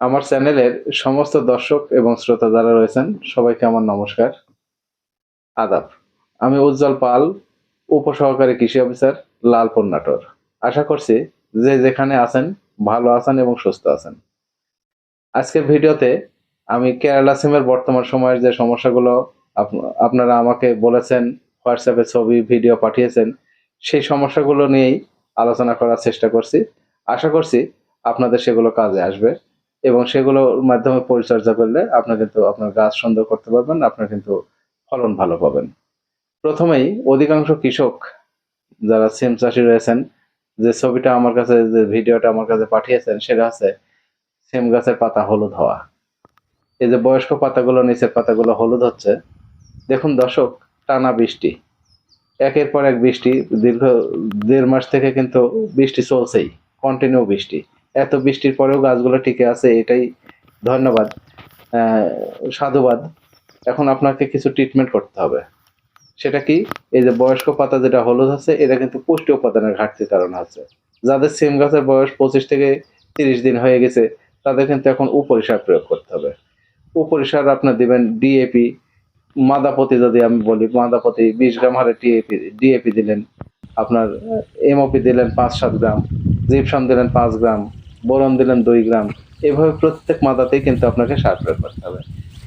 আমার চ্যানেলের সমস্ত দর্শক এবং শ্রোতা যারা রয়েছেন, সবাইকে আমার নমস্কার। আদাব। আমি উজ্জ্বল পাল, উপসহকারী কৃষি অফিসার, লালপুর নাটোর। আশা করছি যে যেখানে আছেন, ভালো আছেন এবং সুস্থ আছেন। আজকের ভিডিওতে আমি কেরালা সিমের বর্তমান সময়ের যে সমস্যাগুলো আপ- আপনারা আমাকে বলেছেন, হোয়াটসঅ্যাপে ছবি, ভিডিও পাঠিয়েছেন, সেই সমস্যাগুলো নিয়েই আলোচনা করার চেষ্টা করছি। আশা করছি আপনাদের সেগুলো কাজে আসবে। এবং সেগুলোর মাধ্যমে পরিচর্যা করলে আপনার কিন্তু আপনার গাছ সুন্দর করতে পারবেন, আপনার কিন্তু ফলন ভালো পাবেন। প্রথমেই অধিকাংশ কৃষক যারা সিম চাষি রয়েছেন, যে ছবিটা আমার কাছে, যে ভিডিওটা আমার কাছে পাঠিয়েছেন, সেটা হচ্ছে সিম গাছের পাতা হলুদ হওয়া। এই যে বয়স্ক পাতাগুলো, নিচের পাতাগুলো হলুদ হচ্ছে। দেখুন দর্শক, টানা বৃষ্টি। একের পর এক বৃষ্টি, দীর্ঘ দেড় মাস থেকে কিন্তু বৃষ্টি চলছেই কন্টিনিউ বৃষ্টি। এত বৃষ্টির পরেও গাছগুলো টিকে আছে, এটাই ধন্যবাদ। সাধুবাদ। এখন আপনাকে কিছু ট্রিটমেন্ট করতে হবে। সেটা কি? এই যে বয়স্ক পাতা যেটা হলুদ আছে, এটা কিন্তু পুষ্টি উপাদানের ঘাটতির কারণ আছে। যাদের সিম গাছের বয়স পঁচিশ থেকে তিরিশ দিন হয়ে গেছে, তাদের কিন্তু এখন উপরিসার প্রয়োগ করতে হবে। উপরিসার আপনার দিবেন ডিএপি মাদাপতি যদি আমি বলি মাদাপতি বিশ গ্রাম হারে ডিএপি ডিএপি দিলেন। আপনার এমওপি দিলেন পাঁচ সাত গ্রাম জিপসাম দিলেন পাঁচ গ্রাম বোরন দিলেন দুই গ্রাম। এভাবে প্রত্যেক মাদাতেই কিন্তু আপনাকে সার প্রয়োগ করতে হবে।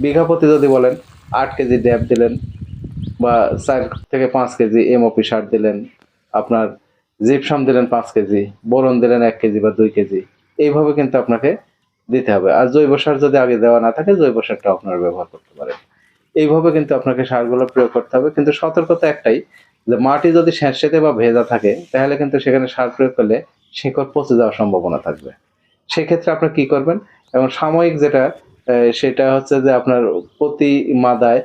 বিঘা প্রতি যদি বলেন, আট কেজি ড্যাব দিলেন বা চার থেকে পাঁচ কেজি এমওপি সার দিলেন, আপনার জিপসাম দিলেন পাঁচ কেজি, বোরন দিলেন এক কেজি বা দুই কেজি, এইভাবে কিন্তু আপনাকে দিতে হবে। আর জৈব সার যদি আগে দেওয়া না থাকে, জৈব সারটা আপনারা ব্যবহার করতে পারেন। এইভাবে কিন্তু আপনাকে সারগুলো প্রয়োগ করতে হবে। কিন্তু সতর্কতা একটাই, যে মাটি যদি স্যাঁতসেঁতে বা ভেজা থাকে, তাহলে কিন্তু সেখানে সার প্রয়োগ করলে শিকড় পচে যাওয়ার সম্ভাবনা থাকবে। সেক্ষেত্রে আপনি কি করবেন? এবং সাময়িক যেটা সেটা হচ্ছে যে আপনার প্রতি মাদায়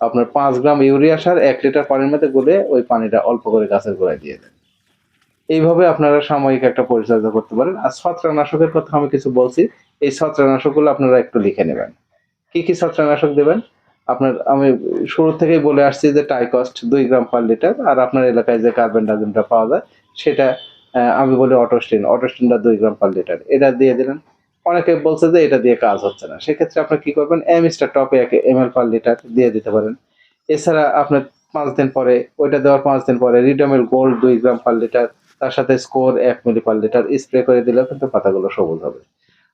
আপনার পাঁচ গ্রাম ইউরিয়া সার, এক লিটার পানির মধ্যে গুলে ওই পানিটা অল্প করে গাছের গোড়ায় দিয়ে দেন। এইভাবে আপনারা সাময়িক একটা পরিচর্যা করতে পারেন। আর ছত্রাকনাশকের কথা আমি কিছু বলছি। এই ছত্রাকনাশকগুলো আপনারা একটু লিখে নেবেন। কি কি ছত্রাকনাশক দেবেন? আপনার, আমি শুরু থেকেই বলে আসছি যে টাইকস্ট দুই গ্রাম পার লিটার। আর আপনার এলাকায় যে কার্বন কার্বেন্ডাজিমটা পাওয়া যায়, সেটা আমি বলি অটোস্টিন অটোস্টিনটা দুই গ্রাম পার লিটার এটা দিয়ে দিলেন। অনেকে বলছে যে এটা দিয়ে কাজ হচ্ছে না। সেক্ষেত্রে আপনি কি করবেন? এমিস্টার টপে এক এম এল পার লিটার দিয়ে দিতে পারেন। এছাড়া আপনার পাঁচ দিন পরে, ওইটা দেওয়ার পাঁচ দিন পরে রিডামেল গোল্ড দুই গ্রাম পার লিটার তার সাথে স্কোর এক মিলি পার লিটার স্প্রে করে দিলেও কিন্তু পাতাগুলো সবুজ হবে।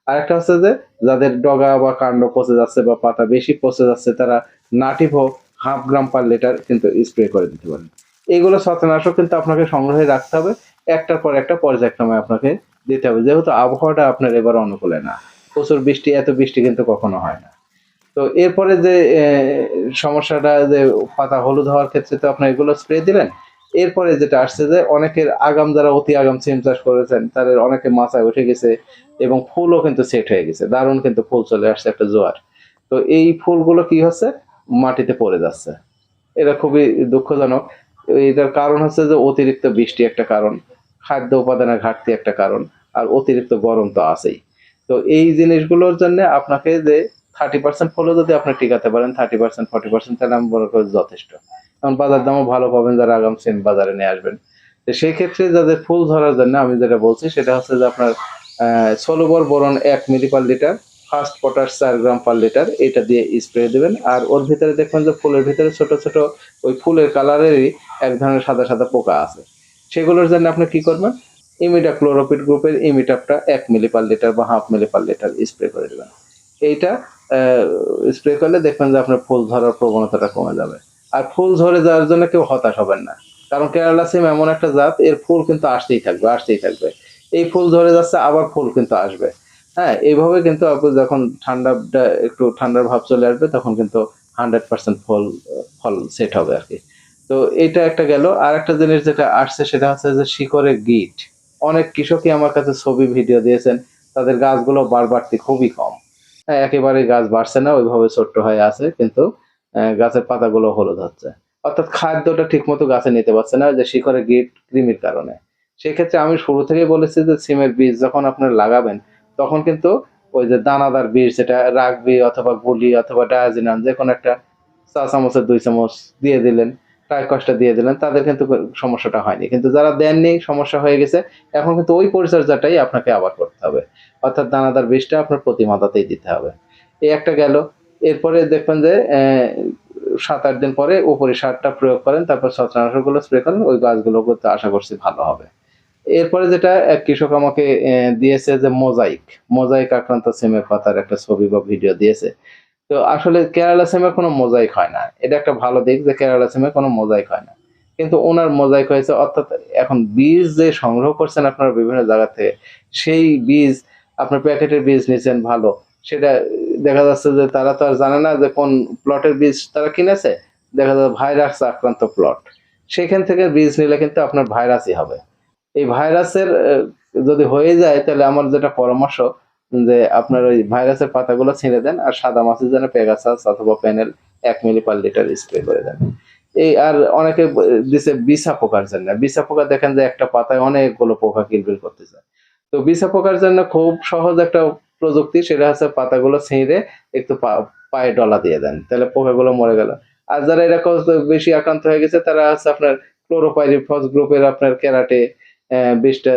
আরেকটা হচ্ছে যে, যাদের ডগা বা কাণ্ড পচে যাচ্ছে বা পাতা বেশি পচে যাচ্ছে তারা Nativo half gram per litre কিন্তু স্প্রে করে দিতে পারেন। এইগুলো ছত্রনাশক কিন্তু আপনাকে সংগ্রহে রাখতে হবে। একটার পর একটা পর্যায়ক্রমে আপনাকে দিতে হবে। যেহেতু আবহাওয়াটা আপনার এবার অনুকূলে না। প্রচুর বৃষ্টি, এত বৃষ্টি কিন্তু কখনো হয় না। তো এরপরে যে সমস্যাটা যে, পাতা হলুদ হওয়ার ক্ষেত্রে তো আপনার এগুলো স্প্রে দিলেন। এরপরে যেটা আসছে যে, অনেকের আগাম যারা অতি আগাম সিম চাষ করেছেন, তাদের অনেকে মাথায় উঠে গেছে এবং ফুলও কিন্তু সেট হয়ে গেছে। দারুণ কিন্তু ফুল চলে আসছে একটা জোয়ার। তো এই ফুলগুলো কি হচ্ছে? মাটিতে পড়ে যাচ্ছে। এটা খুবই দুঃখজনক। এটার কারণ হচ্ছে যে, অতিরিক্ত বৃষ্টি একটা কারণ। খাদ্য উপাদানের ঘাটতি একটা কারণ, আর অতিরিক্ত গরম তো আছেই। তো এই জিনিসগুলোর জন্য আপনাকে যে থার্টি পার্সেন্ট ফলও যদি আপনি টিকাতে পারেন থার্টি পার্সেন্ট ফর্টি পার্সেন্ট তাহলে আমি মনে করি যথেষ্ট। কারণ বাজার দামও ভালো পাবেন যারা আগাম সেম বাজারে নিয়ে আসবেন। তো সেই ক্ষেত্রে যাদের ফুল ধরার জন্য আমি যেটা বলছি, সেটা হচ্ছে যে আপনার সলোবর বরণ এক ml per litre first potash চার গ্রাম পার লিটার এটা দিয়ে স্প্রে দেবেন। আর ওর ভিতরে দেখবেন যে ফুলের ভিতরে ছোট ছোট ওই ফুলের কালারেরই এক ধরনের সাদা সাদা পোকা আছে। সেগুলোর জন্য আপনি কি করবেন? ইমিডা ক্লোরোপিড গ্রুপের ইমিটাপটা এক মিলি পার লিটার বা half milli per litre spray করে দেবেন। এইটা স্প্রে করলে দেখবেন যে আপনার ফুল ধরার প্রবণতাটা কমে যাবে। আর ফুল ধরে যাওয়ার জন্য কেউ হতাশ হবেন না। কারণ কেরালা সিম এমন একটা জাত, এর ফুল কিন্তু আসতেই থাকবে আসতেই থাকবে। এই ফুল ধরে যাচ্ছে, আবার ফুল কিন্তু আসবে। হ্যাঁ এইভাবে কিন্তু আপনি যখন ঠান্ডাটা একটু ঠান্ডার ভাব চলে আসবে, তখন কিন্তু হান্ড্রেড পার্সেন্ট ফল ফল সেট হবে আর কি। তো এটা একটা গেল। আর একটা জিনিস যেটা আসছে সেটা হচ্ছে যে শিকড়ে গিট। অনেক কৃষকই আমার কাছে ছবি, ভিডিও দিয়েছেন। তাদের গাছগুলো বার বাড়বাড়তি খুবই কম। হ্যাঁ একেবারে গাছ বাড়ছে না, ওইভাবে ছোট্ট হয়ে আছে, কিন্তু গাছের পাতাগুলো হলুদ হচ্ছে। অর্থাৎ খাদ্যটা ঠিকমতো গাছে নিতে পারছে না, যে শিকড়ে গিট কৃমির কারণে। সেক্ষেত্রে আমি শুরু থেকেই বলেছি যে সিমের বীজ যখন আপনার লাগাবেন, তখন কিন্তু ওই যে দানাদার বীজ যেটা, রাগবি অথবা গুলি অথবা ডায়াজিনাম যে কোনো একটা চা চামচের দুই চামচ দিয়ে দিলেন। টাকা কষ্ট দিয়ে দিলেন, তাদের কিন্তু সমস্যাটা হয়নি। কিন্তু যারা দেননি, সমস্যা হয়ে গেছে, এখন কিন্তু ওই পরিচর্যাটাই আপনাকে আবার করতে হবে। অর্থাৎ দানাদার বীজটা আপনার প্রতি মাদাতেই দিতে হবে। এই একটা গেল। এরপরে দেখবেন যে সাত আট দিন পরে উপরে সারটা প্রয়োগ করেন, তারপর ছত্রাকনাশকগুলো স্প্রে করেন, ওই গাছগুলো করতে আশা করছি ভালো হবে। এরপরে যেটা এক কৃষক আমাকে দিয়েছে যে মোজাইক মোজাইক আক্রান্ত সিমের পাতার একটা ছবি বা ভিডিও দিয়েছে। তো আসলে কেরালা সিমের কোনো মোজাইক হয় না। এটা একটা ভালো দিক যে কেরালা সিমের কোনো মোজাইক হয় না। কিন্তু ওনার মোজাইক হয়েছে, অর্থাৎ এখন বীজ যে সংগ্রহ করছেন আপনারা বিভিন্ন জায়গা থেকে সেই বীজ, আপনার প্যাকেটের বীজ নিছেন ভালো। সেটা দেখা যাচ্ছে যে তারা তো আর জানে না যে কোন প্লটের বীজ তারা কিনেছে। দেখা যাচ্ছে ভাইরাস আক্রান্ত প্লট। সেখান থেকে বীজ নিলে কিন্তু আপনার ভাইরাসই হবে। এই ভাইরাসের যদি হয়ে যায় তাহলে আমার যেটা পরামর্শ যে আপনার ওই ভাইরাসের পাতাগুলো ছিঁড়ে দেন আর সাদা মাছের জন্য পেগাসাস অথবা প্যানেল এক মিলি পার লিটার স্প্রে করে দেন। এই আর অনেকে ব- দিছে বিছা পোকার জন্য। বিছা পোকা দেখেন যে একটা পাতায় অনেকগুলো পোকা কিলবিল করতে চায় তো বিছা পোকার জন্য খুব সহজ একটা প্রযুক্তি, সেটা হচ্ছে পাতাগুলো ছিঁড়ে একটু পায়ে ডলা দিয়ে দেন। তাহলে পোকাগুলো মরে গেল। আর যারা এরকম বেশি আক্রান্ত হয়ে গেছে, তারা হচ্ছে আপনার ক্লোরোপাইরিফস গ্রুপের আপনার ক্যারাটে বিষটা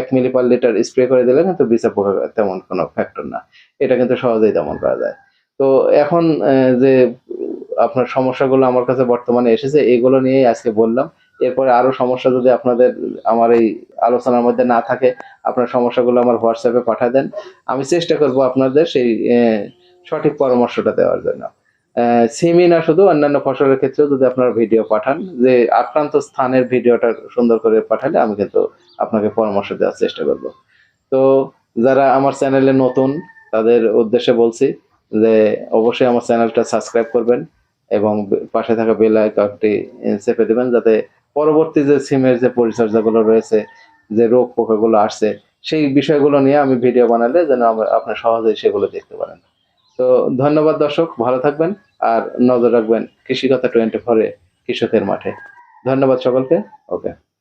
এক মিলি পার লিটার স্প্রে করে দিলে কিন্তু বিছা পোকা তেমন কোনো ফ্যাক্টর না। এটা কিন্তু সহজেই দমন করা যায়। তো এখন যে আপনার সমস্যাগুলো আমার কাছে বর্তমানে এসেছে, এগুলো নিয়েই আজকে বললাম। এরপরে আরও সমস্যা যদি আপনাদের, আমার এই আলোচনার মধ্যে না থাকে, আপনার সমস্যাগুলো আমার হোয়াটসঅ্যাপে পাঠিয়ে দেন। আমি চেষ্টা করব আপনাদের সেই সঠিক পরামর্শটা দেওয়ার জন্য। সিমি না শুধু অন্যান্য ফসলের ক্ষেত্রেও যদি আপনারা ভিডিও পাঠান, যে আক্রান্ত স্থানের ভিডিওটা সুন্দর করে পাঠালে আমি কিন্তু আপনাকে পরামর্শ দেওয়ার চেষ্টা করব। তো যারা আমার চ্যানেলে নতুন, তাদের উদ্দেশ্যে বলছি যে অবশ্যই আমার চ্যানেলটা সাবস্ক্রাইব করবেন এবং পাশে থাকা বেল আইকনটি চেপে দেবেন যাতে পরবর্তী যে সিমের যে পরিচর্যাগুলো রয়েছে, যে রোগ পোকাগুলো আসছে, সেই বিষয়গুলো নিয়ে আমি ভিডিও বানালে যেন আমরা- আপনি সহজেই সেগুলো দেখতে পারেন। তো ধন্যবাদ দর্শক, ভালো থাকবেন আর নজর রাখবেন কৃষিকথা টোয়েন্টি ফোরে কৃষকের মাঠে। ধন্যবাদ সকলকে, ওকে।